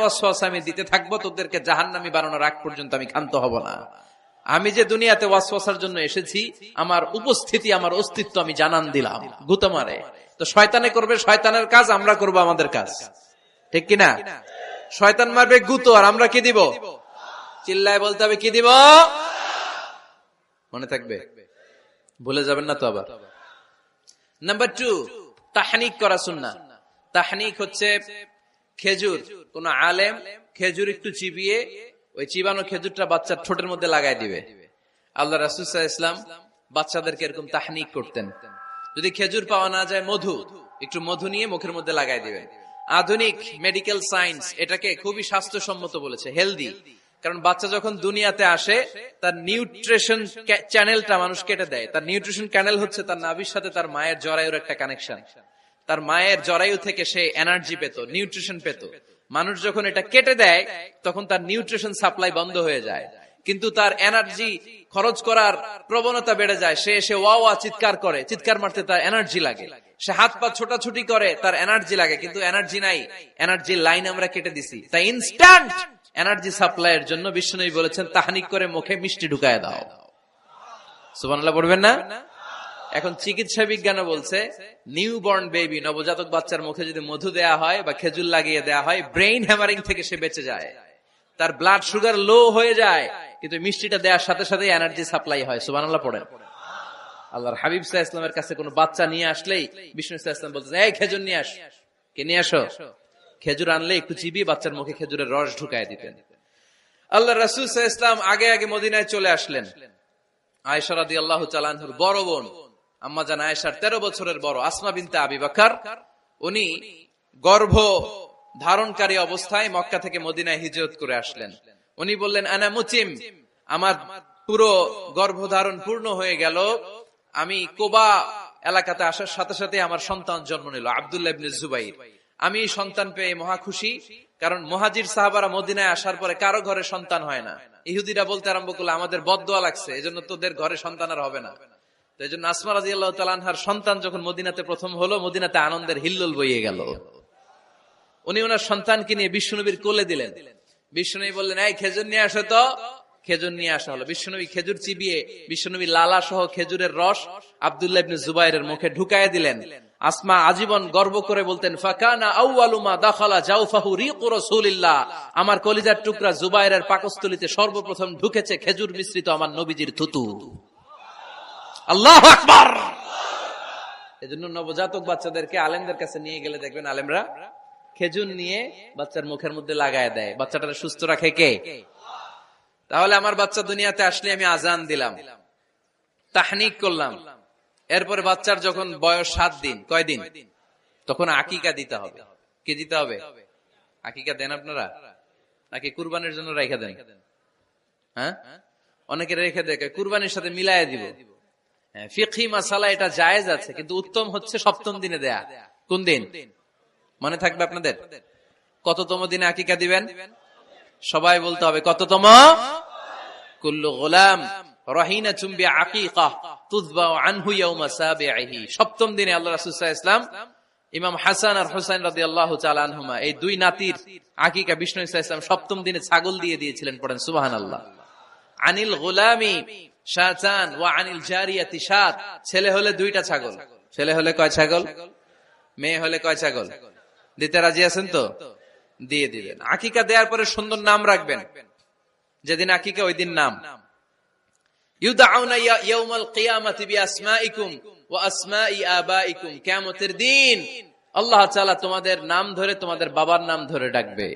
ওয়াসওয়াসা আমি দিতে থাকব, তোদেরকে জাহান্নামী বানানোর আগ পর্যন্ত আমি ক্ষান্ত হব না। আমি যে দুনিয়াতে ওয়াসওয়াসার জন্য এসেছি, আমার উপস্থিতি, আমার অস্তিত্ব আমি জানান দিলাম। গুতো মারে তো শয়তানে করবে, শয়তানের কাজ, আমরা করব আমাদের কাজ। ঠিক কিনা? শয়তান মারবে গুতো, আর আমরা কি দিব? চিল্লায় বলতে হবে, কি দিব? মনে থাকবে? ভুলে যাবেন না তো আবার। নাম্বার টু তাহানিক করা সুন্না তাহানিক হচ্ছে খেজুর, কোন আলেম খেজুর একটু চিবিয়ে ওই চিবানো খেজুরটা বাচ্চার ঠোঁটের মধ্যে লাগাই দিবে। আল্লাহ রাসুসাহ ইসলাম বাচ্চাদেরকে এরকম তাহনিক করতেন। যদি খেজুর পাওয়া না যায়, মধু, একটু মধু নিয়ে মুখের মধ্যে লাগাই দিবেন। আধুনিক মেডিকেল সায়েন্স এটাকে খুবই স্বাস্থ্যসম্মত বলেছে, হেলদি। কারণ বাচ্চা যখন দুনিয়াতে আসে, তার নিউট্রিশন চ্যানেলটা মানুষ কেটে দেয়। তার নিউট্রিশন চ্যানেল হচ্ছে তার নাভির সাথে তার মায়ের জরায়ুর একটা কানেকশন। তার মায়ের জরায়ু থেকে সে এনার্জি পেত নিউট্রিশন পেত। মানুষ যখন এটা কেটে দেয়, তখন তার নিউট্রিশন সাপ্লাই বন্ধ হয়ে যায়। কিন্তু তার এনার্জি খরচ করার প্রবণতা বেড়ে যায়। সে এসে ওয়া ওয়া চিৎকার করে, চিৎকার মারতে তার এনার্জি লাগে। সে হাত পা ছোটাছুটি করে, তার এনার্জি লাগে, কিন্তু এনার্জি নাই। এনার্জি লাইন আমরা কেটে দিছি। তাই ইনস্ট্যান্ট এনার্জি সাপ্লাইয়ের জন্য বিষ্ণুনবী বলেছেন, তাহানিক করে মুখে মিষ্টি ঢুকায় দাও। সুবহানাল্লাহ, পড়বেন না? এখন চিকিৎসা বিজ্ঞানও বলছে নিউ বর্ন বেবি নবজাতক বাচ্চার মুখে যদি মধু দেয়া হয় বা খেজুর লাগিয়ে দেয়া হয় ব্রেইন হ্যামারিং থেকে সে বেঁচে যায়। তার ব্লাড সুগার লো হয়ে যায়, কিন্তু মিষ্টিটা দেওয়ার সাথে সাথে এনার্জি সাপ্লাই হয়। সুবহানাল্লাহ পড়েন। আল্লাহর হাবিব সাহা ইসলামের কাছে কোনো বাচ্চা নিয়ে আসলেই বিষ্ণু সাহা ইসলাম বলতেন এই খেজুর নিয়ে আস। কে নিয়ে আসো? খেজুর আনলে একটু চিবিয়ে বাচ্চার মুখে খেজুরের রস ঢুকায় দিতেন। আল্লাহ রাসুল সাহা ইসলাম আগে আগে মদিনায় চলে আসলেন। আয়সারাদি আল্লাহ চালানহুর বড় বোন। আম্মা জান আয়েশার তেরো বছরের বড় আসমা বিনতে আবি বাকার, উনি গর্ভ ধারণকারী অবস্থায় মক্কা থেকে মদিনায় হিজরত করে আসলেন। উনি বললেন, আনা মুচিম, আমার পুরো গর্ভধারণ পূর্ণ হয়ে গেল। আমি কোবা এলাকাতে আসার সাথে সাথে আমার সন্তান জন্ম নিল, আবদুল্লাহ আমি সন্তান পেয়ে মহা খুশি, কারণ মহাজির সাহাবারা মদিনায় আসার পরে কারও ঘরে সন্তান হয় না। ইহুদিরা বলতে আরম্ভ করল, আমাদের বদোয়া লাগছে, এজন্য তোদের ঘরে সন্তান আর হবে না। তো এই জন্য আসমা রাজি সন্তান যখন মদিনাতে প্রথম হলো, মদিনাতে আনন্দের বইয়ে গেল। উনি ওনার সন্তানকে নিয়ে বিষ্ণুনবীর কোলে দিলেন। বিষ্ণুনবী বললেন, এই খেজুর নিয়ে আসো তো। খেজুর নিয়ে আসা হলো। বিষ্ণুনবী খেজুর চিবিয়ে বিষ্ণুনবী লালা সহ খেজুরের রস আবদুল্লাহ ইবনে জুবাইরের মুখে ঢুকায় দিলেন। আসমা আজীবন গর্ব করে বলতেন আমার কলিজার টুকরা জুবাইরের পাকস্থলিতে সর্বপ্রথম ঢুকেছে খেজুর মিশ্রিত আমার নবীজির থুতু। আল্লাহ আকবার। এজন্য নবজাতক বাচ্চাদেরকে আলেমদের কাছে নিয়ে গেলে দেখবেন আলেমরা খেজুর নিয়ে বাচ্চার মুখের মধ্যে লাগায় দেয়। বাচ্চাটা সুস্থ রাখে কে? তাহলে আমার বাচ্চা দুনিয়াতে আসলে আমি আজান দিলাম, তাহনিক করলাম। এরপরে বাচ্চার যখন বয়স সাত দিন কয়দিন তখন আকিকা দিতে হবে। কে দিতে হবে? আকিকা দেন আপনারা? নাকি কুরবানির জন্য রেখে দেন? হ্যাঁ? অনেকে রেখে দেখে কুরবানির সাথে মিলায় দিব। হ্যাঁ, ফিকহি মাসালা এটা জায়েজ আছে কিন্তু উত্তম হচ্ছে সপ্তম দিনে দেয়া। কোন দিন? মনে থাকবে আপনাদের? কততম দিনে আকিকা দিবেন? সবাই বলতে হবে কততম? কুল্লু গোলাম সাবিহি আল্লাহ ইমাম হাসান আর আনহুমা এই দুই নাতির সপ্তম দিনে ছাগল দিয়ে দিয়েছিলেন পড়েন সুবহানাল্লাহ। আনিল গোলামি শাহজান ওয়া আনিল জারিয়াতি সাত। ছেলে হলে দুইটা ছাগল। ছেলে হলে কয় ছাগল? মেয়ে হলে কয় ছাগল? দিতে রাজি আছেন তো? দিয়ে দিবেন। আকিকা দেওয়ার পরে সুন্দর নাম রাখবেন। যেদিন আকিকা ওই দিন নাম আল্লাহ তোমাদের নাম ধরে তোমাদের বাবার নাম ধরে ডাকবে।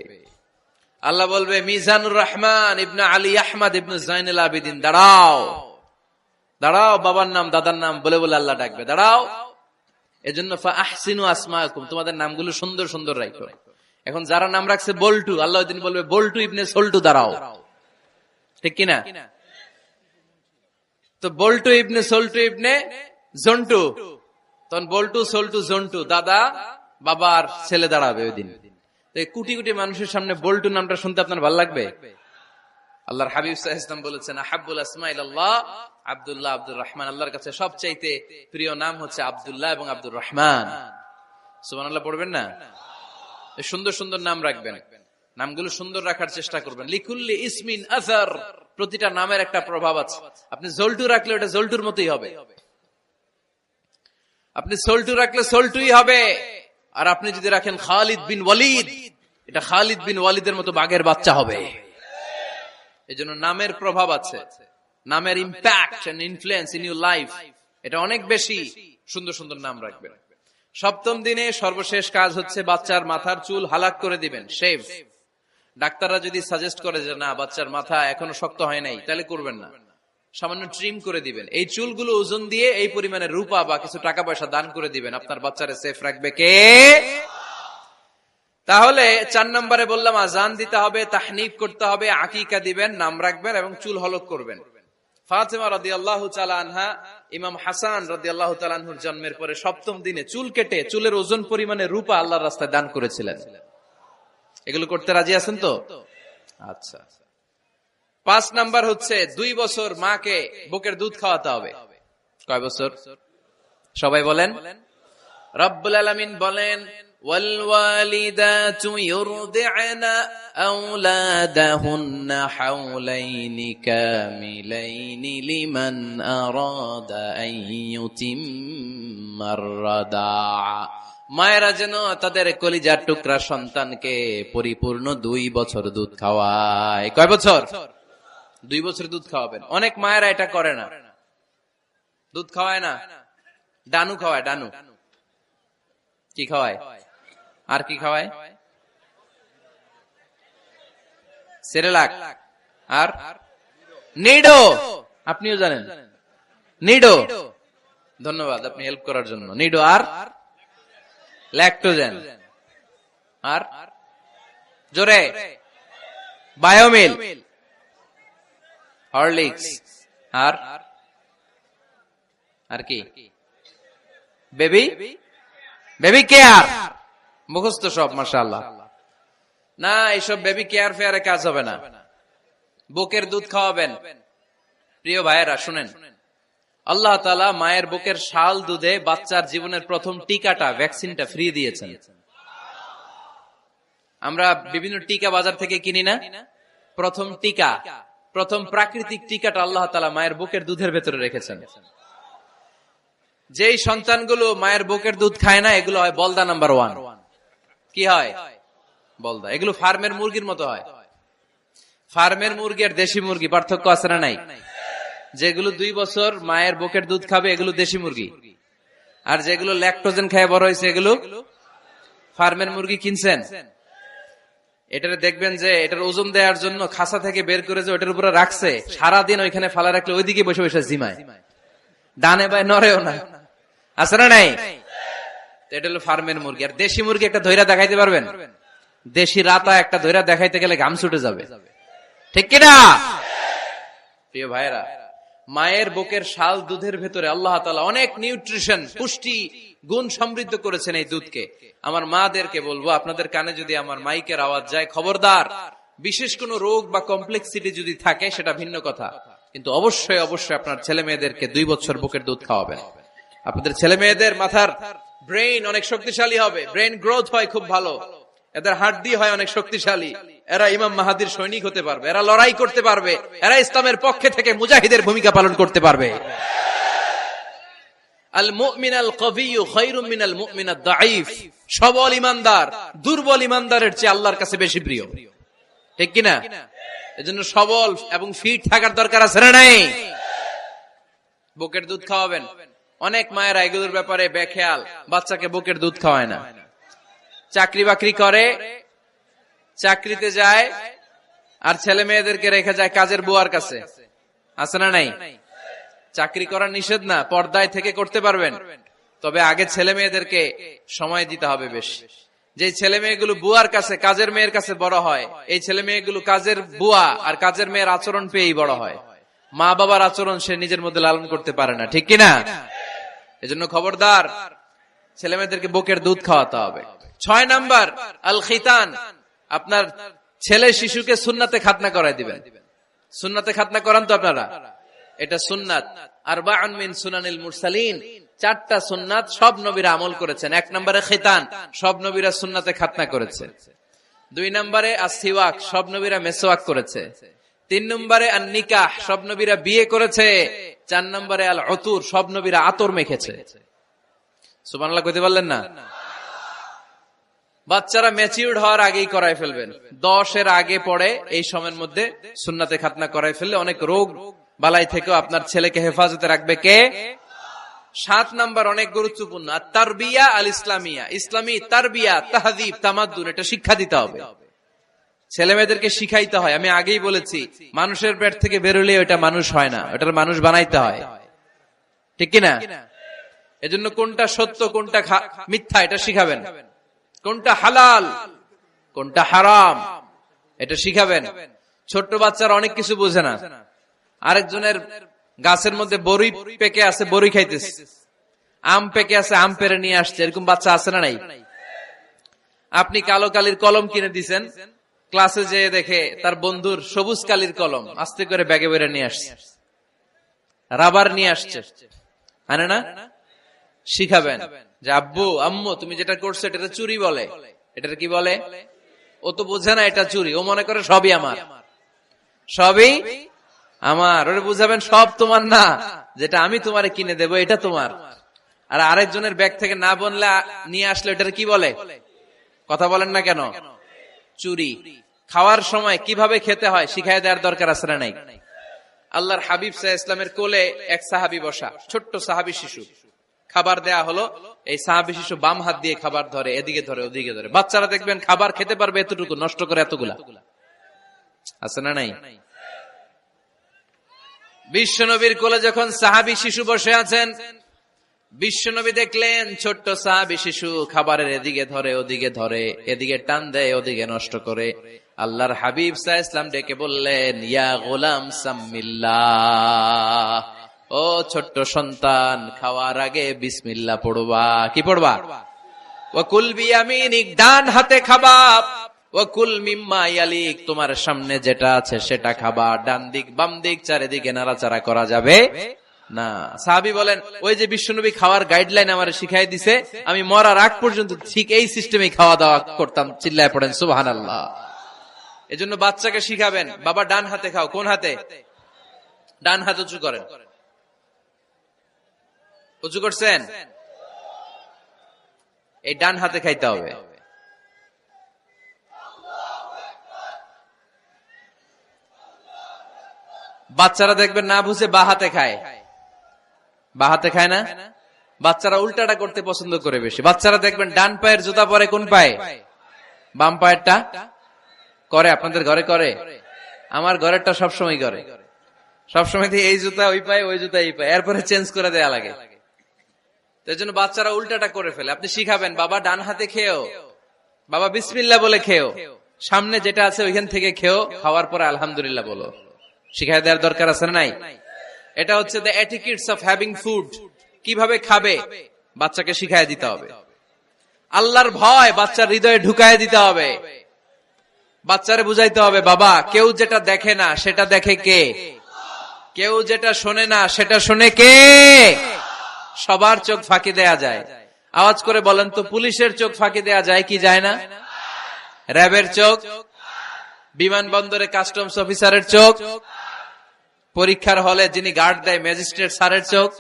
আল্লাহ বলবে, মিজানুর রহমান ইবনে আলী আহমদ ইবনে জাইনুল আবিদিন, দাঁড়াও। দাঁড়াও, বাবার নাম, দাদার নাম বলে বলে আল্লাহ ডাকবে। দাঁড়াও। আহসিনু আসমাকুম, তোমাদের নামগুলো সুন্দর সুন্দর রাখো এখন যারা নাম রাখছে বল্টু, আল্লাহ বলবে, বল্টু ইবনে সল্টু, দাঁড়াও। ঠিক কিনা? তো বল্টু ইবনে সল্টু ইবনে জন্টু। তখন বল্টু, সল্টু, জন্টু, দাদা, বাবার ছেলে দাঁড়াবে ওই দিন। তো এই কোটি কোটি মানুষের সামনে বল্টু নামটা শুনতে আপনার ভালো লাগবে? আল্লাহর হাবিব সাহা বলেছেন আহাবুল আসমাইল আল্লাহ, আব্দুল্লাহ আব্দুর রহমান। আল্লাহর কাছে সবচাইতে প্রিয় নাম হচ্ছে আব্দুল্লাহ এবং আব্দুর রহমান। সুমান আল্লাহ পড়বেন না? সুন্দর সুন্দর নাম রাখবেন। নামগুলো সুন্দর রাখার চেষ্টা করবেন। লিকুল্লি ইসমিন আজার প্রতিটা নামের একটা প্রভাব আছে। আপনি জল্টু রাখলে ওটা জল্টুর মতোই হবে। আপনি সোল্টু রাখলে সোল্টুই হবে। আর আপনি যদি রাখেন খালিদ বিন ওয়ালিদ এটা খালিদ বিন ওয়ালিদের মতো বাঘের বাচ্চা হবে। এই জন্য নামের প্রভাব আছে, নামের impact and influence in your life এটা অনেক বেশি সুন্দর সুন্দর নাম রাখবেন। সপ্তম দিনে সর্বশেষ কাজ হচ্ছে বাচ্চার মাথার চুল হালাক করে দিবেন শেভ ডাক্তাররা যদি সাজেস্ট করে যে না, বাচ্চার মাথা এখনও শক্ত হয় নাই, তাহলে করবেন না। সামান্য ট্রিম করে দিবেন। এই চুলগুলো ওজন দিয়ে এই পরিমাণে রূপা বা কিছু টাকা পয়সা দান করে দিবেন। আপনার বাচ্চারে সেফ রাখবে কে? তাহলে চার নম্বরে বললাম, আজান দিতে হবে, তাহনিফ করতে হবে, আকিকা দিবেন, নাম রাখবেন এবং চুল হলক করবেন। এগুলো করতে রাজি আছেন তো? আচ্ছা। পাঁচ নাম্বার হচ্ছে, দুই বছর মাকে বুকের দুধ খাওয়াতে হবে। কয় বছর? সবাই বলেন? রব্বুল আলমিন বলেন والوالدات يرضعن أولادهن حولين كاملين لمن أراد أن يتم الرضاعة মায়েরা যেন তাদের কলিজার টুকরা সন্তানকে পরিপূর্ণ দুই বছর দুধ খাওয়ায় কয় বছর দুই বছর দুধ খাওয়াবেন অনেক মায়েরা এটা করে না দুধ খাওয়ায় না ডানু খাওয়ায় ডানু কি খাওয়ায় আর কি খাওয়ায়? সেরেলাক। আর? নিডো। আপনিও জানেন। নিডো। ধন্যবাদ আপনি হেল্প করার জন্য। নিডো আর? ল্যাকটোজেন আর? জোরে। বায়োমিল হরলিক্স আর? আর কি? বেবি বেবি কেয়ার মুখস্থ সব মাসাল্লাহ না এইসব বেবি কেয়ার ফেয়ারে কাজ হবে না। বুকের দুধ খাওয়াবেন। প্রিয় ভাইয়েরা, শুনেন। আল্লাহ তালা মায়ের বুকের শাল দুধে বাচ্চার জীবনের প্রথম টিকাটা, ভ্যাকসিনটা ফ্রি দিয়েছেন। আমরা বিভিন্ন টিকা বাজার থেকে কিনি না। প্রথম টিকা, প্রথম প্রাকৃতিক টিকাটা আল্লাহ তালা মায়ের বুকের দুধের ভেতরে রেখেছেন। যেই সন্তানগুলো মায়ের বুকের দুধ খায় না, এগুলো হয় বলদা নাম্বার ওয়ান। কি হয়? বলদা এগুলো ফার্মের মুরগির মতো হয়। ফার্মের মুরগি আর দেশি মুরগি, পার্থক্য আছে না নাই? যেগুলো দুই বছর মায়ের বুকের দুধ খাবে, এগুলো দেশি মুরগি। আর যেগুলো ল্যাকটোজেন খায় বড় হয়েছে, এগুলো ফার্মের মুরগি কিনছেন। এটারে দেখবেন যে, এটার ওজন দেওয়ার জন্য খাসা থেকে বের করে যে ওটার উপরে রাখছে, সারাদিন ওইখানে ফালা রাখলে ওইদিকে বসে বসে জিমায়। ডানে বাই নড়েও না। আছে না নাই? এটা হলো ফার্মের মুরগি। আর দেশি মুরগি একটা ধৈরা দেখাইতে পারবেন? দেশি রাতা একটা ধৈরা দেখাইতে গেলে ঘাম ছুটে যাবে। ঠিক কিনা? প্রিয় ভাইরা মায়ের বুকের শাল দুধের ভেতরে আল্লাহ তালা অনেক নিউট্রিশন, পুষ্টি, গুণ সমৃদ্ধ করেছেন এই দুধকে। আমার মাদেরকে বলব, আপনাদের কানে যদি আমার মাইকের আওয়াজ যায়, খবরদার, বিশেষ কোন রোগ বা কমপ্লেক্সিটি যদি থাকে, সেটা ভিন্ন কথা। কিন্তু অবশ্যই অবশ্যই আপনার ছেলে মেয়েদেরকে দুই বছর বুকের দুধ খাওয়াবেন। আপনাদের ছেলে মেয়েদের মাথার ব্রেইন অনেক শক্তিশালী হবে। ব্রেইন গ্রোথ হয় খুব ভালো। এদের হাড্ডি হয় অনেক শক্তিশালী। এরা ইমাম মাহাদির সৈনিক হতে পারবে। এরা লড়াই করতে পারবে। এরা ইসলামের পক্ষে থেকে মুজাহিদের ভূমিকা পালন করতে পারবে। আল মুমিন আল কবিউ খৈরুম মিনাল মুমিন দাইফ সবল ইমানদার, দুর্বল ইমানদারের চেয়ে আল্লাহর কাছে বেশি প্রিয়। ঠিক কিনা এজন্য সবল এবং ফিট থাকার দরকার আছে না নাই? বুকের দুধ খাওয়াবেন। অনেক মায়েরা এগুলোর ব্যাপারে বেখেয়াল, বাচ্চাকে বুকের দুধ খাওয়ায় না। চাকরি বাকরি করে, চাকরিতে যায়, আর ছেলে মেয়েদেরকে রেখে যায় কাজের বুয়ার কাছে। আছে না নাই? চাকরি করা নিষেধ না, পর্দায় থেকে করতে পারবেন। তবে আগে ছেলে মেয়েদেরকে সময় দিতে হবে বেশ। যে ছেলে মেয়েগুলো বুয়ার কাছে, কাজের মেয়ের কাছে বড় হয়, এই ছেলে মেয়েগুলো কাজের বুয়া আর কাজের মেয়ের আচরণ পেয়েই বড় হয়। মা বাবার আচরণ সে নিজের মধ্যে লালন করতে পারে না, ঠিক কিনা? এজন্য খবরদার ছেলে মেয়েদেরকে বুকের দুধ খাওয়াতে হবে। ছয় নাম্বার আল খিতান আপনার ছেলে শিশুকে সুন্নাতে খাতনা করাই দিবেন। সুন্নাতে খাতনা করান তো আপনারা? এটা সুন্নাত। আর মিন সুনানিল মুরসালিন। চারটা সুন্নাত সব নবীরা আমল করেছেন। এক নম্বরে খেতান, সব নবীরা সুন্নাতে খাতনা করেছে। দুই নম্বরে আর সিওয়াক সব নবীরা মেসোয়াক করেছে। তিন নম্বরে আর নিকাহ সব নবীরা বিয়ে করেছে। চার নম্বরে আল অতুর সব নবীরা আতর মেখেছে। সুবানাল্লাহ কইতে পারলেন না? বাচ্চারা ম্যাচিউর্ড হওয়ার আগেই করাই ফেলবেন। দশের আগে পড়ে, এই সময়ের মধ্যে সুন্নাতে খাতনা করাই ফেললে অনেক রোগ বালাই থেকেও আপনার ছেলেকে হেফাজতে রাখবে কে? সাত নাম্বার অনেক গুরুত্বপূর্ণ আর তারবিয়া আল ইসলামিয়া ইসলামী তারবিয়া তাহাদিব তামাদ্দুন, এটা শিক্ষা দিতে হবে। ছেলে মেয়েদেরকে শিখাইতে হয়। আমি আগেই বলেছি, মানুষের পেট থেকে বেরোলে ওটা মানুষ হয় না ওটার মানুষ বানাইতে হয়। ঠিক কিনা? এজন্য কোনটা সত্য, কোনটা মিথ্যা, এটা শিখাবেন। কোনটা হালাল, কোনটা হারাম, এটা শিখাবেন। ছোট্ট বাচ্চারা অনেক কিছু বোঝে না। আরেকজনের গাছের মধ্যে বড়ি পেকে আছে, বড়ি খাইতেছে। আম পেকে আছে, আম পেরে নিয়ে আসছে। এরকম বাচ্চা আছে না নাই? আপনি কালো কালির কলম কিনে দিছেন ক্লাসে যেয়ে দেখে তার বন্ধুর সবুজ কালির কলম আস্তে করে ব্যাগে বেড়ে নিয়ে আসছে। রাবার নিয়ে আসছে। আনে না শিখাবেন যে, আব্বু, আম্মু, তুমি যেটা করছ এটা চুরি বলে। এটা কি বলে? ও তো বোঝে না এটা চুরি। ও মনে করে সবই আমার। সবই আমার। ওরে বুঝাবেন, সব তোমার না। যেটা আমি তোমারে কিনে দেবো, এটা তোমার। আর আরেকজনের ব্যাগ থেকে না বনলে আ- নিয়ে আসলে এটার কি বলে? কথা বলেন না কেন? চুরি। খাওয়ার সময় কীভাবে খেতে হয় শিখাই দেওয়ার দরকার আছে না নাই? আল্লাহর হাবিব সাহা ইসলামের কোলে এক সাহাবি বসা, ছোট্ট সাহাবি শিশু। খাবার দেয়া হলো, এই সাহাবি শিশু বাম হাত দিয়ে খাবার ধরে, এদিকে ধরে, ওদিকে ধরে। বাচ্চারা দেখবেন খাবার খেতে পারবে এতটুকু, নষ্ট করে এতগুলা। আছে না নাই? বিশ্বনবীর কোলে যখন সাহাবি শিশু বসে আছেন, বিশ্বনবী দেখলেন ছোট্ট সাহাবি শিশু খাবারের এদিকে ধরে, ওদিকে ধরে, এদিকে টান দেয়, ওদিকে নষ্ট করে। আল্লাহর হাবিব সাহ ইসলাম ডেকে বললেন, ইয়া গোলাম সাম্মিল্লাহ ও ছোট্ট সন্তান, খাওয়ার আগে বিসমিল্লাহ পড়বা। কি পড়বা? ওয়াকুল বিয়ামিনিক, ডান হাতে খাবা। তোমার সামনে যেটা আছে সেটা খাবা। ডান দিক, বাম দিক, চারিদিকে নাড়াচাড়া করা যাবে না। সাহাবি বলেন, ওই যে বিশ্বনবী খাওয়ার গাইডলাইন আমার শিখাই দিছে, আমি মরার আগ পর্যন্ত ঠিক এই সিস্টেমে খাওয়া দাওয়া করতাম। চিল্লায় পড়েন সুবাহান আল্লাহ এজন্য বাচ্চাকে শিখাবেন, বাবা, ডান হাতে খাও। কোন হাতে? ডান হাত উঁচু করেন। উঁচু করছেন? এই ডান হাতে খাইতে হবে। বাচ্চারা দেখবেন না বুঝে বা হাতে খায়। বা হাতে খায় না? বাচ্চারা উল্টাটা করতে পছন্দ করে বেশি। বাচ্চারা দেখবেন ডান পায়ের জুতা পরে কোন পায়ে? বাম পায়েরটা? করে, আপনাদের ঘরে করে? আমার ঘরেরটা সবসময় করে। সবসময় এই জুতা ওই পায়ে, ওই জুতা এই পায়ে। এরপরে চেঞ্জ করে দেয়া লাগে। তো জন্য বাচ্চারা উল্টাটা করে ফেলে। আপনি শিখাবেন, বাবা, ডান হাতে খেয়েও বাবা বিসমিল্লা বলে খেয়েও সামনে যেটা আছে ওইখান থেকে খেয়েও খাওয়ার পরে আলহামদুলিল্লাহ বলো। শিখাই দেওয়ার দরকার আছে নাই? এটা হচ্ছে the etiquettes of having food কীভাবে খাবে? বাচ্চাকে শিখাই দিতে হবে। আল্লাহর ভয় বাচ্চার হৃদয়ে ঢুকায় দিতে হবে। বাচ্চারে বুঝাইতে হবে, বাবা, কেউ যেটা দেখে না, সেটা দেখে কে? কেউ যেটা শোনে না, সেটা শুনে কে? সবার চোখ ফাঁকি দেয়া যায়। আওয়াজ করে বলেন তো, পুলিশের চোখ ফাঁকি দেয়া যায় কি যায় না? র্যাবের চোখ বিমানবন্দরে কাস্টমস অফিসারের চোখ, পরীক্ষার হলে যিনি গার্ড দেয় ম্যাজিস্ট্রেট স্যারের চোখ,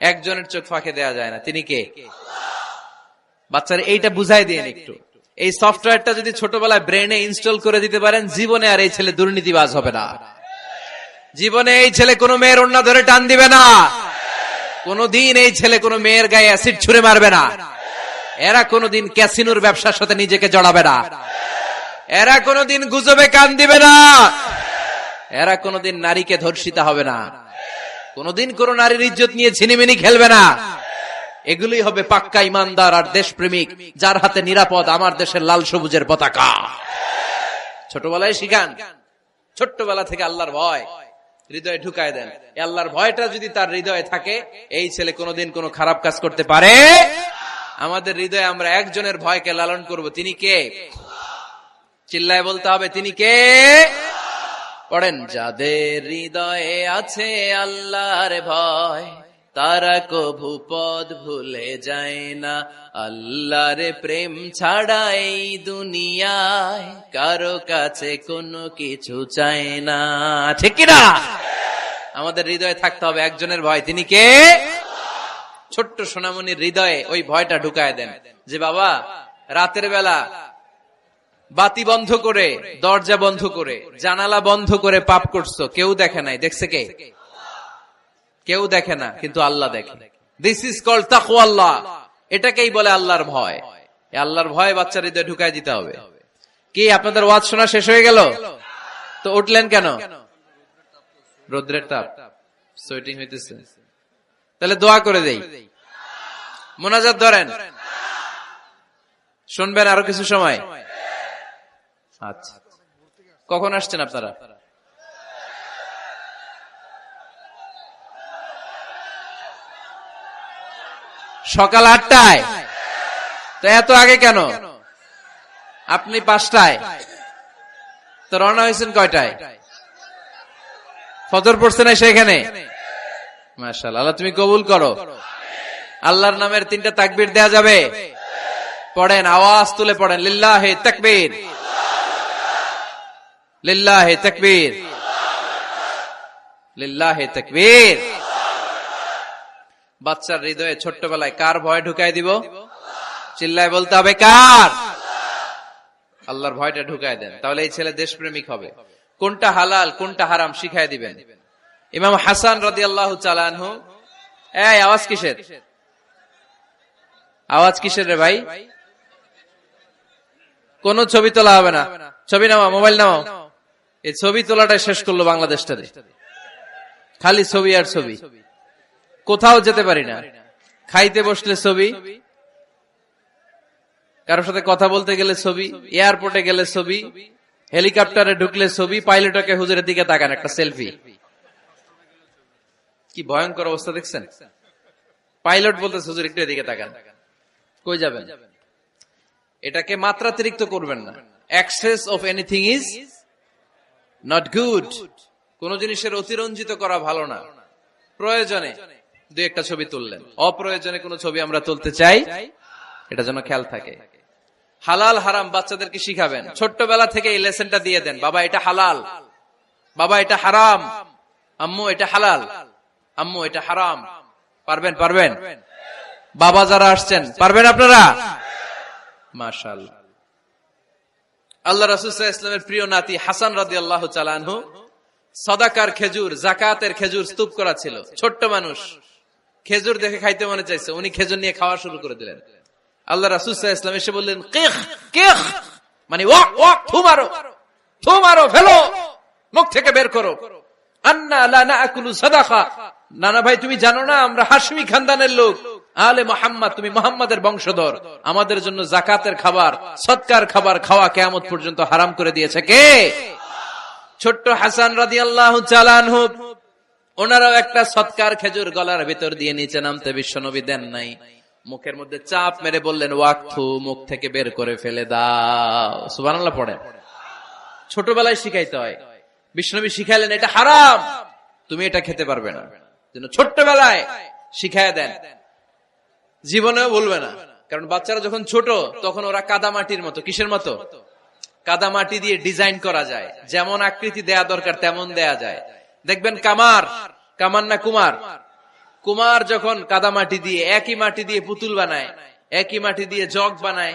একজনের চোখ ফাঁকে দেয়া যায় না। তিনি কে? বাচ্চারা এইটা বুঝাই দিন একটু। এই সফটওয়্যারটা যদি ছোটবেলায় ব্রেনে ইনস্টল করে দিতে পারেন, জীবনে আর এই ছেলে দুর্নীতিবাজ হবে না। জীবনে এই ছেলে কোনো মেয়ের অন্য ধরে টান দিবে না। কোনদিন এই ছেলে কোনো মেয়ের গায়ে অ্যাসিড ছুঁড়ে মারবে না। এরা কোনোদিন ক্যাসিনোর ব্যবসার সাথে নিজেকে জড়াবে না। এরা কোনোদিন গুজবে কান দিবে না। এরা কোনোদিন নারীকে ধর্ষিতা হবে না। কোনোদিন কোন নারীর ইজ্জত নিয়ে ছিনিমিনি খেলবে না। এগুলোই হবে পাক্কা ইমানদার আর দেশপ্রেমিক, যার হাতে নিরাপদ আমার দেশের লাল সবুজের পতাকা। ছোটবেলায় শিখান, ছোট্টবেলা থেকে আল্লাহর ভয়, হৃদয়ে ঢুকায় দেন। আল্লাহর ভয়টা যদি তার হৃদয়ে থাকে, এই ছেলে কোনোদিন কোনো খারাপ কাজ করতে পারে? আমাদের হৃদয়ে আমরা একজনের ভয়কে লালন করব, তিনি কে? চিল্লায় বলতে হবে, তিনি কে? পড়েন, যাদের হৃদয়ে আছে আল্লাহর ভয় তারা কভু পদ ভুলে যায় না। আল্লাহর প্রেম ছাড়া এই দুনিয়ায় কারও কাছে কোনো কিছু চায় না। ঠিক না আমাদের হৃদয়ে থাকতে হবে একজনের ভয়। তিনি কে? ছোট্ট সোনামণির হৃদয়ে ওই ভয়টা ঢুকায় দেন যে, বাবা, রাতের বেলা বাতি বন্ধ করে, দরজা বন্ধ করে, জানালা বন্ধ করে পাপ করছ, কেউ দেখে নাই। দেখছে কে? কেউ দেখে না, কিন্তু আল্লাহ দেখে। দিস ইজ কল তাকু আল্লাহ এটাকেই বলে আল্লাহর ভয়। আল্লাহর ভয় বাচ্চার হৃদয়ে ঢুকাই দিতে হবে। কি, আপনাদের ওয়াজ শোনা শেষ হয়ে গেল? তো উঠলেন কেন? রোদ্রের তাপ। সোয়েটিং হইতেছে। তাহলে দোয়া করে দেই। মোনাজাত ধরেন। শুনবেন আরও কিছু সময়। আচ্ছা। কখন আসছেন আপনারা? সকাল আটটায়? তো এত আগে কেন? আপনি পাঁচটায়? তো রওনা হয়েছেন কয়টায়? ফজর পড়ছে না সেখানে মাশাল আল্লাহ তুমি কবুল করো। আল্লাহর নামের তিনটা তাকবির দেয়া যাবে। পড়েন, আওয়াজ তুলে পড়েন, লিল্লাহে তাকবীর। লিল্লাহে তাকবীর। লিল্লাহে তাকবীর। বাচ্চার হৃদয়ে ছোট্টবেলায় কার ভয় ঢুকাই দিব? চিল্লায় বলতে হবে কার? আল্লাহর ভয়টা ঢুকায় দেন। তাহলে এই ছেলে দেশপ্রেমিক হবে। কোনটা হালাল, কোনটা হারাম শিখাই দিবেন। ইমাম হাসান রদি আল্লাহ চালানহু এই, আওয়াজ কিসের? আওয়াজ কিসের রে ভাই? কোন ছবি তোলা হবে না। ছবি নামাও, মোবাইল নামাও। এই ছবি তোলাটা শেষ করল বাংলাদেশটাতে। খালি ছবি আর ছবি। কোথাও যেতে পারি না। খাইতে বসলে ছবি। কারোর সাথে কথা বলতে গেলে ছবি। এয়ারপোর্টে গেলে ছবি। হেলিকপ্টারে ঢুকলে ছবি। পাইলটকে হুজুরের দিকে তাকান, একটা সেলফি। কি ভয়ঙ্কর অবস্থা দেখছেন? পাইলট বলতে হুজুর, একটু এদিকে তাকান। কই যাবেন? এটাকে মাত্রাতিরিক্ত করবেন না। Excess of anything is not good কোন জিনিসের অতিরঞ্জিত করা ভালো না। প্রয়োজনে দু একটা ছবি তুললেন। অপ্রয়োজনে কোনো ছবি আমরা তুলতে চাই, এটা যেন খেয়াল থাকে। হালাল হারাম বাচ্চাদেরকে শিখাবেন? ছোট্টবেলা থেকে এই লেসনটা দিয়ে দেন, বাবা, এটা হালাল। বাবা, এটা হারাম। আম্মু, এটা হালাল। আম্মু, এটা হারাম। পারবেন পারবেন? বাবা যারা আসছেন, পারবেন আপনারা? মাশাল। আল্লাহ রাসুসাহ ইসলামের প্রিয় নাতি হাসান রাদি আল্লাহ চালানহু সদাকার খেজুর, জাকাতের খেজুর স্তূপ করা ছিল, ছোট্ট মানুষ। খেজুর দেখে খাইতে মনে চাইছে, উনি খেজুর নিয়ে খাওয়া শুরু করে দিলেন। আল্লাহ রাসুসাহ ইসলাম এসে বললেন মানে মারো ফেলো, মুখ থেকে বের করো। নানা ভাই, তুমি জানো না, আমরা খানদানের লোক। আলে মোহাম্মদ, তুমি মোহাম্মদের বংশধর। আমাদের জন্য জাকাতের খাবার, সৎকার খাবার খাওয়া কেয়ামত পর্যন্ত হারাম করে দিয়েছে কে? ছোট্ট হাসান রাদি আল্লাহ চালানহু ওনারাও একটা সৎকার খেজুর গলার ভিতর দিয়ে নিচে নামতে বিশ্বনবী দেন নাই। মুখের মধ্যে চাপ মেরে বললেন ওয়াকথু মুখ থেকে বের করে ফেলে দাও। সুবহানাল্লাহ পড়েন। ছোটবেলায় শিখাইতে হয়। বিষ্ণবী শিখাইলেন, এটা হারাম। তুমি এটা খেতে পারবে না। যেন ছোট্টবেলায় শিখাই দেন। জীবনেও বলবে না। কারণ বাচ্চারা যখন ছোট, তখন ওরা কাদা মাটির মতো, কিসের মতো? কাদা মাটি দিয়ে ডিজাইন করা যায়। যেমন আকৃতি দেয়া দরকার, তেমন দেয়া যায়। দেখবেন কামার কামার না কুমার? কুমার যখন কাদা মাটি দিয়ে একই মাটি দিয়ে পুতুল বানায়, একই মাটি দিয়ে জগ বানায়,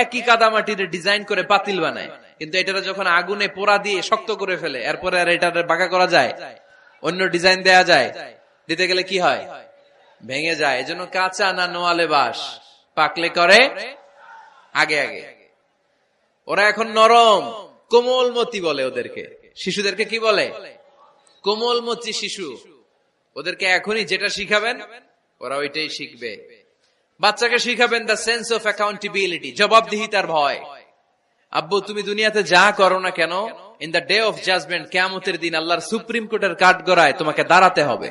একই কাদা মাটির ডিজাইন করে পাতিল বানায়, কিন্তু এটা যখন আগুনে পোড়া দিয়ে শক্ত করে ফেলে, এরপরে আর এটা বাঁকা করা যায়, অন্য ডিজাইন দেয়া যায়, দিতে গেলে কি হয়? ভেঙে যায়, এজন্য কাঁচা না নোয়ালে বাস, পাকলে করে আগে আগে। ওরা এখন নরম, কোমলমতি বলে ওদেরকে। শিশুদেরকে কি বলে? কোমলমতি শিশু। ওদেরকে এখনই যেটা শিখাবেন, ওরা ওইটাই শিখবে। বাচ্চাকে শিখাবেন দ্য সেন্স অফ অ্যাকাউন্টেবিলিটি জবাবদিহিতার ভয়। আব্বু, তুমি দুনিয়াতে যা করো না কেন in the day of judgement কেমতের দিন আল্লাহর সুপ্রিম কোর্টের কাঠ গড়ায় তোমাকে দাঁড়াতে হবে।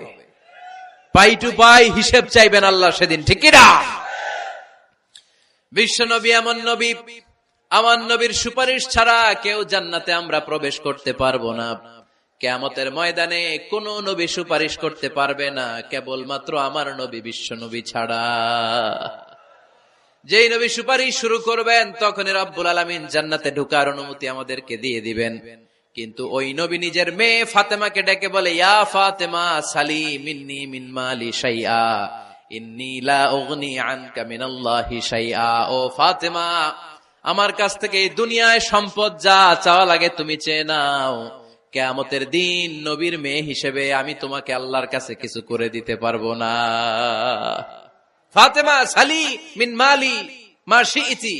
পাই টু পাই হিসেব চাইবেন আল্লাহ সেদিন, ঠিক না বিশ্ব নবী এমন নবী, আমার নবীর সুপারিশ ছাড়া কেউ জান্নাতে আমরা প্রবেশ করতে পারব না। কেয়ামতের ময়দানে কোন নবী সুপারিশ করতে পারবে না, কেবলমাত্র আমার নবী, বিশ্ব নবী ছাড়া। যেই নবী সুপারিশ শুরু করবেন তখন রব্বুল আলমিন জান্নাতে ঢুকার অনুমতি আমাদেরকে দিয়ে দিবেন। কিন্তু ওই নবী নিজের মেয়ে ফাতেমাকে ডেকে বলে, ইয়া ফাতেমা সালি মিন্নি মিন মালি শাইআ, ইন্নী লা উগনি আনকা মিনাল্লাহি ও ফাতেমা, আমার কাছ থেকে দুনিয়ায় সম্পদ যা চাওয়া লাগে তুমি চেয়ে নাও। কেয়ামতের দিন নবীর মেয়ে হিসেবে আমি তোমাকে আল্লাহর কাছে কিছু করে দিতে পারব না। ফাতেমা, সালি, মিন মালি, মা শিইতি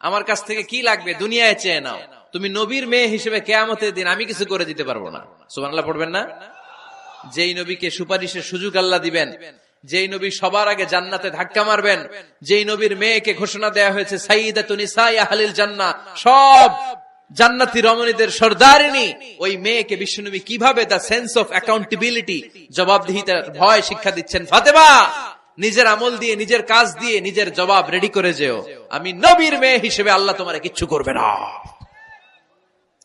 আমার কাছ থেকে কি লাগবে দুনিয়ায় চেয়ে নাও। তুমি নবীর মেয়ে হিসেবে কেয়ামতের দিন আমি কিছু করে দিতে পারব না। সুবহানাল্লাহ পড়বেন না? যেই নবীকে সুপারিশের সুযোগ আল্লাহ দিবেন, যেই নবী সবার আগে জান্নাতে ধাক্কা মারবেন, যেই নবীর মেয়েকে ঘোষণা দেয়া হয়েছে সাইদাতুনিসাইয়াহালিল জান্নাহ, সব জান্নাতি রমণীদের সর্দারিনী, ওই মেয়েকে বিশ্বনবী কীভাবে দ্য সেন্স অফ অ্যাকাউন্টেবিলিটি জবাবদিহিতার ভয় শিক্ষা দিচ্ছেন? ফাতেমা, নিজের আমল দিয়ে, নিজের কাজ দিয়ে, নিজের জবাব রেডি করে যেও। আমি নবীর মেয়ে হিসেবে আল্লাহ তোমার কিচ্ছু করবে না।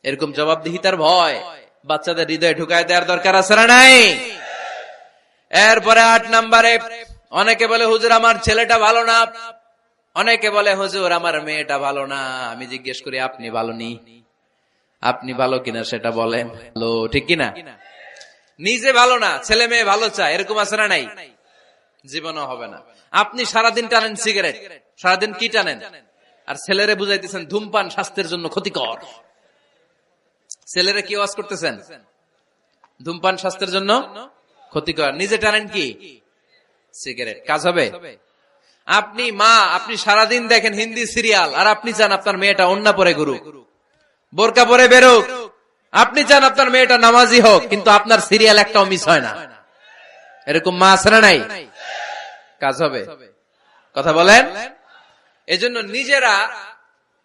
এরকম জবাবদিহিতার ভয় বাচ্চাদের হৃদয়ে ঢুকায় দেওয়ার দরকার আছে না নাই? এরপরে আট নাম্বারে অনেকে বলে, হুজুর, আমার ছেলেটা ভালো না। অনেকে বলে, হুজুর, আমার মেয়েটা ভালো না। আমি জিজ্ঞেস করি, আপনি ভালো নি? আপনি ভালো কিনা সেটা বলেন। ভালো, ঠিক কিনা? নিজে ভালো না, ছেলে মেয়ে ভালো চায়। এরকম আছে না নাই? জীবনও হবে না। আপনি সারাদিন টানেন সিগারেট, সারাদিন কি টানেন? আর ছেলেরে বুঝাইতেছেন, ধূমপান স্বাস্থ্যের জন্য ক্ষতিকর। ছেলেরা কি ওয়াজ করতেছেন? ধূমপান স্বাস্থ্যের জন্য ক্ষতিকর। নিজে টানেন কি? সিগারেট। কাজ হবে? আপনি মা, আপনি সারাদিন দেখেন হিন্দি সিরিয়াল, আর আপনি চান আপনার মেয়েটা অন্য পরে গুরু বোরকা পরে বেরোক। আপনি চান আপনার মেয়েটা নামাজি হোক, কিন্তু আপনার সিরিয়াল একটাও মিস হয় না। এরকম মা আছে না নাই? কাজ হবে। কথা বলেন? এজন্য নিজেরা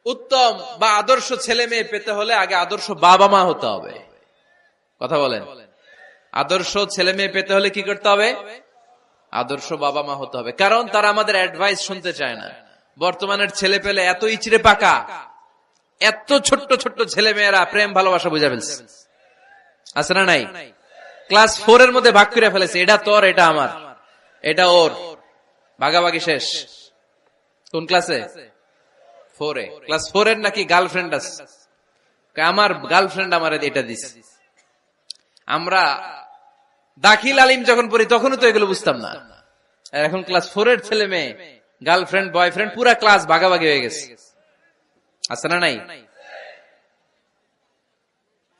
উত্তম বা আদর্শ ছেলে মেয়ে পেতে হলে আগে আদর্শ বাবা মা হতে হবে। কথা বলেন? আদর্শ ছেলে মেয়ে পেতে হলে কি করতে হবে? আদর্শ বাবা মা হতে হবে। কারণ তারা আমাদের অ্যাডভাইস শুনতে চায় না। বর্তমানের ছেলে পেলে এত ইচড়ে পাকা, এত ছোট্ট ছোট্ট ছেলে মেয়েরা প্রেম, ভালোবাসা বুঝা ফেলছে। আছে না নাই? ক্লাস ফোর এর মধ্যে ভাগ করে ফেলেছে। এটা তোর, এটা আমার। এটা ওর। ভাগাভাগি শেষ। কোন ক্লাসে ফোরে ক্লাস ফোর এর নাকি গার্লফ্রেন্ড আছে। আমার গার্লফ্রেন্ড আমার এটা দিস আমরা দাখিল আলিম যখন পড়ি, তখনও তো এগুলো বুঝতাম না। এখন ক্লাস ফোর এর ছেলে মেয়ে গার্লফ্রেন্ড বয়ফ্রেন্ড পুরা ক্লাস ভাগাভাগি হয়ে গেছে। আছে না নাই?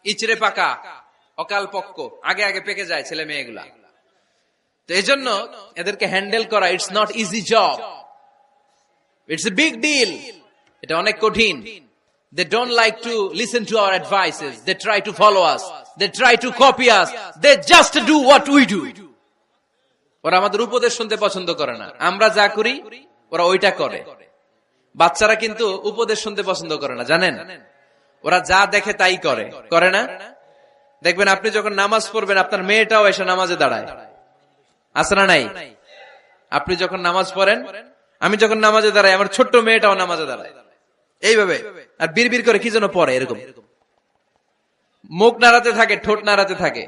ইচড়ে পাকা, অকাল পক্ক, আগে আগে পেকে যায় ছেলে মেয়েগুলা। তো এই জন্য এদেরকে হ্যান্ডেল করা it's not easy job it's a big deal এটা অনেক কঠিন। They don't like to listen to our advices they try to follow us they try to copy us they just do what we do ওরা আমাদের উপদেশ শুনতে পছন্দ করে না। আমরা যা করি, ওরা ওইটা করে। বাচ্চারা কিন্তু উপদেশ শুনতে পছন্দ করে না, জানেন? ওরা যা দেখে তাই করে। করে না? দেখবেন আপনি যখন নামাজ পড়বেন, আপনার মেয়েটাও এসে নামাজে দাঁড়ায়। না নাই? আপনি যখন নামাজ পড়েন, আমি যখন নামাজে দাঁড়াই, আমার ছোট্ট মেয়েটাও নামাজে দাঁড়ায়। এইভাবে। আর বীর করে কি যেন পড়ে, এরকম। মুখ নাড়াতে থাকে, ঠোঁট নাড়াতে থাকে।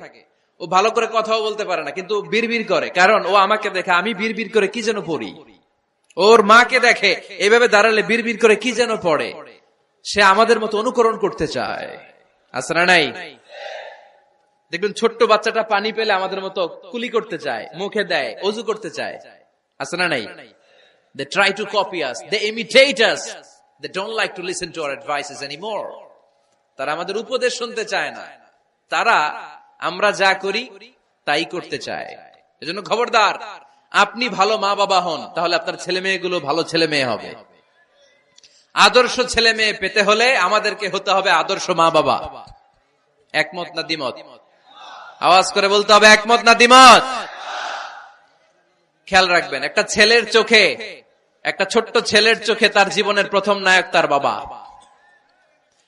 ও ভালো করে কথাও বলতে পারে না, কিন্তু বীর বীর করে। কারণ ও আমাকে দেখে, আমি বীর বীর করে কি যেন পড়ি। ওর মাকে দেখে এইভাবে দাঁড়ালে বীর বীর করে কি যেন পড়ে। সে আমাদের মতো অনুকরণ করতে চায়। আছে নাই? দেখবেন ছোট্ট বাচ্চাটা পানি পেলে আমাদের মতো কুলি করতে চায়, মুখে দেয়, অজু করতে চায়। আছে নাই? They try to copy us they imitate us they don't like to listen to our advices anymore তারা আমাদের উপদেশ শুনতে চায় না। তারা আমরা যা করি, তাই করতে চায়। এজন্য খবরদার, আপনি ভালো মা বাবা হন, তাহলে আপনার ছেলে মেয়েগুলো ভালো ছেলে মেয়ে হবে। আদর্শ ছেলে মেয়ে পেতে হলে আমাদেরকে হতে হবে আদর্শ মা বাবা একমত না দ্বিমত? আওয়াজ করে বলতে হবে একমত না দ্বিমত? খেয়াল রাখবেন, একটা ছেলের চোখে, একটা ছোট্ট ছেলের চোখে তার জীবনের প্রথম নায়ক তার বাবা।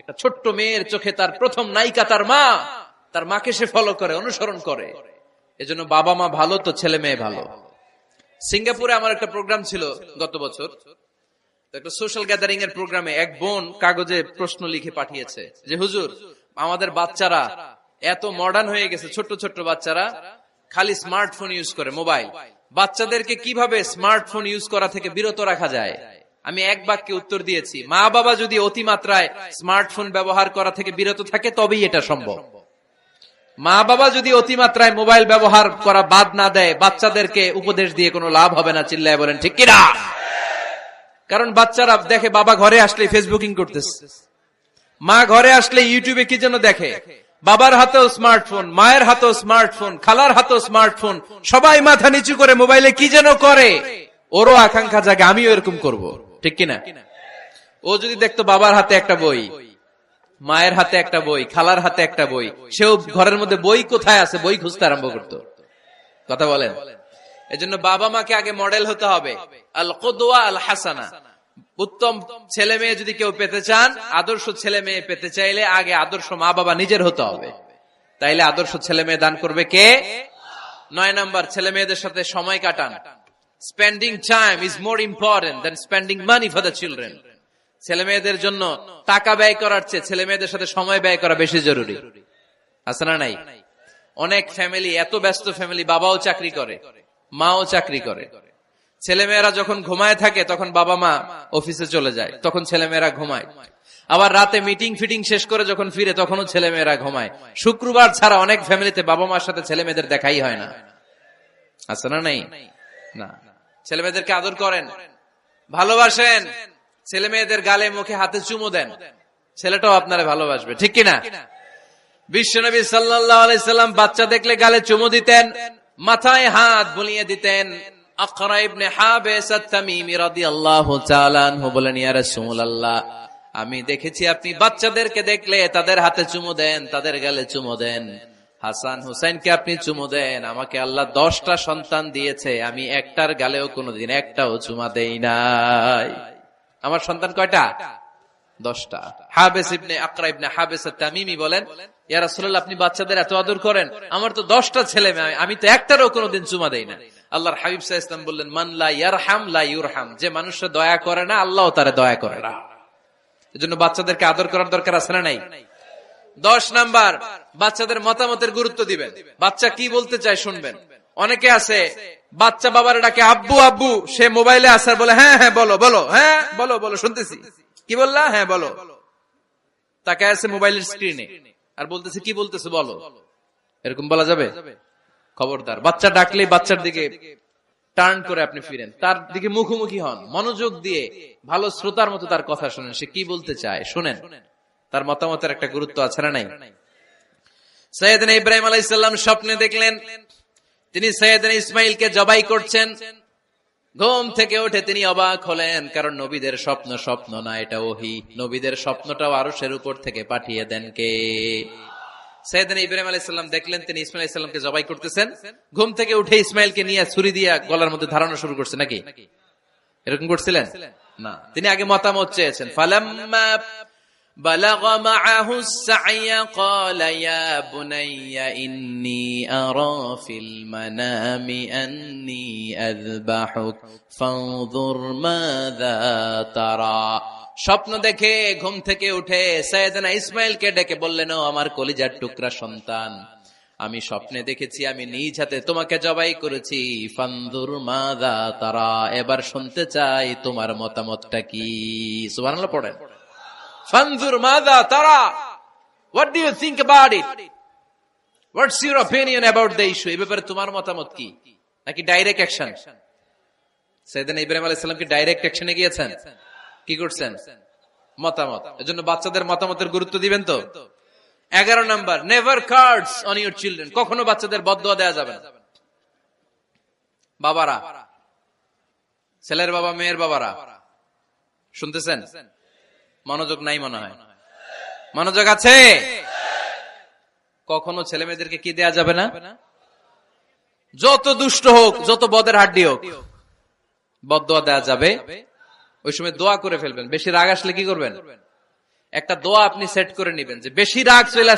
একটা ছোট্ট মেয়ের চোখে তার প্রথম নায়িকা তার মা। তার মাকে সে ফলো করে, অনুসরণ করে। এজন্য বাবা মা ভালো তো ছেলে মেয়ে ভালো। সিঙ্গাপুরে আমার একটা প্রোগ্রাম ছিল গত বছর। একটা সোশ্যাল গ্যাদারিং এর প্রোগ্রামে এক বোন কাগজে প্রশ্ন লিখে পাঠিয়েছে যে, হুজুর, আমাদের বাচ্চারা এত মডার্ন হয়ে গেছে, ছোট্ট ছোট্ট বাচ্চারা, খালি স্মার্টফোন ইউজ করে মোবাইল বাচ্চাদেরকে কীভাবে স্মার্টফোন ইউজ করা থেকে বিরত রাখা যায়? আমি এক বাক্যে উত্তর দিয়েছি। মা বাবা যদি অতিমাত্রায় স্মার্টফোন ব্যবহার করা থেকে বিরত থাকে, তবেই এটা সম্ভব। মা বাবা যদি অতিমাত্রায় মোবাইল ব্যবহার করা বাদ না দেয়, বাচ্চাদেরকে উপদেশ দিয়ে কোনো লাভ হবে না, চিল্লায় বলেন, ঠিক কিনা? কারণ বাচ্চারা দেখে বাবা ঘরে আসলে ফেসবুকিং করতেছে। মা ঘরে আসলে ইউটিউবে কি যেন দেখে? বাবার হাতেও স্মার্টফোন, মায়ের হাতেও স্মার্টফোন, খালার হাতেও স্মার্টফোন, সবাই মাথা নিচু করে মোবাইলে কি যেন করে? ওরও আকাঙ্ক্ষা জাগে, আমিও এরকম করব। ঠিক কিনা? ও যদি দেখতো বাবার হাতে একটা বই, মায়ের হাতে একটা বই, খালার হাতে একটা বই, সেও ঘরের মধ্যে বই কোথায় আছে? বই খুঁজতে আরম্ভ করতো। কথা বলেন? এজন্য বাবা মাকে আগে মডেল হতে হবে। আল কদোয়া আল হাসানা উত্তম ছেলে মেয়ে যদি কেউ পেতে চান, আদর্শ ছেলে মেয়ে পেতে চাইলে আগে আদর্শ মা বাবা নিজের হতে হবে। তাইলে আদর্শ ছেলে মেয়ে দান করবে কে? নয় নাম্বার, ছেলে মেয়েদের সাথে সময় কাটান। Spending time is more important than spending money for the children ছেলে মেয়েদের জন্য টাকা ব্যয় করার চেয়ে ছেলে মেয়েদের সাথে সময় ব্যয় করা বেশি জরুরি। আছে না নাই? অনেক ফ্যামিলি এত ব্যস্ত ফ্যামিলি বাবাও চাকরি করে, মাও চাকরি করে। ছেলেমেয়েরা যখন ঘুমায় থাকে, তখন বাবা মা অফিসে চলে যায়, তখন ছেলেমেয়েরা ঘুমায়। আবার রাতে মিটিং ফিটিং শেষ করে যখন ফিরে, তখনও ছেলেমেয়েরা ঘুমায়। শুক্রবার ছাড়া অনেক ফ্যামিলিতে বাবা মার সাথে ছেলে মেয়েদের দেখাই হয় না। আছে না নাই? না। ছেলে মেয়েদেরকে আদর করেন। ভালোবাসেন। ছেলে মেয়েদের গালে মুখে হাতে চুমো দেন। ছেলেটাও আপনারা ভালোবাসবে, ঠিক কিনা? বিশ্বনবী আলাইসাল্লাম বাচ্চা দেখলে গালে চুমু দিতেন, মাথায় হাত বুলিয়ে দিতেন। আমি দেখেছি আপনি বাচ্চাদেরকে দেখলে তাদের হাতে চুমু দেন, তাদের গালে চুমু দেন। হাসান হুসাইনকে আপনি চুমু দেন, আমাকে আল্লাহ দশটা সন্তান দিয়েছে, আমি একটার গালেও কোনোদিন একটাও চুমা দেই নাই। আমার সন্তান কয়টা? দশটা। হাবেস ইবনে আকরা ইবনে হাবেস তামিমি বলেন, ইয়া রাসূলুল্লাহ, আপনি বাচ্চাদের এত আদর করেন, আমার তো দশটা ছেলে মেয়ে, আমি তো একটারও কোনোদিন চুমা দেই না। আল্লাহর হাবিব সাহেব ইসলাম বললেন, মান লা ইয়ারহাম, লা ইউরহাম। যে মানুষের দয়া করে না, আল্লাহ তারে দয়া করে না। এজন্য বাচ্চাদেরকে আদর করার দরকার আছে না নাই? দশ নাম্বার, বাচ্চাদের মতামতের গুরুত্ব দিবেন। বাচ্চা কি বলতে চায় শুনবেন। অনেকে আছে, বাচ্চা বাবার ডাকে, আব্বু আব্বু। সে মোবাইলে আসার বলে হ্যাঁ হ্যাঁ বলো বলো। হ্যাঁ বলো বলো, শুনতেছি। কি বললা? হ্যাঁ বলো। তাকে আছে মোবাইলের স্ক্রিনে। আর বলতেছে, কি বলতেছে, বলো? এরকম বলা যাবে? খবরদার। বাচ্চা ডাকলে বাচ্চার দিকে টার্ন করে আপনি ফিরেন। তার দিকে মুখোমুখি হন। মনোযোগ দিয়ে ভালো শ্রোতার মতো তার কথা শুনেন। সে কি বলতে চায়? শুনেন। তার মতামতের একটা গুরুত্ব আছে না নাই? সৈয়দিন ইব্রাহিম আলাইসাল্লাম স্বপ্নে দেখলেন, তিনি সৈয়দিন ইসমাইলকে জবাই করছেন। ঘুম থেকে উঠে তিনি অবাক হলেন, কারণ নবীদের স্বপ্ন স্বপ্ন না, এটা ওহি। নবীদের স্বপ্নটাও আরশের উপর থেকে পাঠিয়ে দেন কে? সৈয়দিন ইব্রাহিম আলাইসাল্লাম দেখলেন, তিনি ইসমাইল ইসলামকে জবাই করতেছেন। ঘুম থেকে উঠে ইসমাইলকে নিয়ে ছুরি দিয়ে গলার মধ্যে ধারণা শুরু করছে নাকি? এরকম করছিলেন? না। তিনি আগে মতামত চেয়েছেন, ফালাম্মা بلغ معه السعي قال يا بني إني أرى في المنام أني أذبحك فانظر ماذا ترى স্বপ্ন দেখে ঘুম থেকে উঠে সৈয়দনা ইসমাইলকে ডেকে বললেন ও আমার কলিজার টুকরা সন্তান আমি স্বপ্নে দেখেছি আমি নিজ হাতে তোমাকে জবাই করেছি ফান্দুর মাদা তারা এবার শুনতে চাই তোমার মতামতটা কি সুবহানাল্লাহ পড়েন ফানজুর মাদা তারা what do you think about it what's your opinion about the issue এই তোমার মতামত কি? নাকি ডাইরেক্ট অ্যাকশন সেদিন ইব্রাহিম আলাইহিস সালাম ডাইরেক্ট অ্যাকশনে গিয়েছেন? কি করছেন? মতামত। এজন্য বাচ্চাদের মতামতের গুরুত্ব দিবেন তো? এগারো number never curse on your children কখনো বাচ্চাদের বদয়া দেওয়া যাবে না। বাবারা, ছেলের বাবা, মেয়ের বাবারা, শুনতেছেন? মনোযোগ নাই মনে হয়। মনোযোগ আছে? কখনো ছেলে মেয়েদেরকে কি দেয়া যাবে না? যত দুষ্ট হোক, যত বদের হাড্ডি হোক বদোয়া দেয়া যাবে। ওই সময় দোয়া করে ফেলবেন। বেশি রাগ আসলে কি করবেন? একটা দোয়া আপনি সেট করে নিবেন যে, বেশি রাগ চলে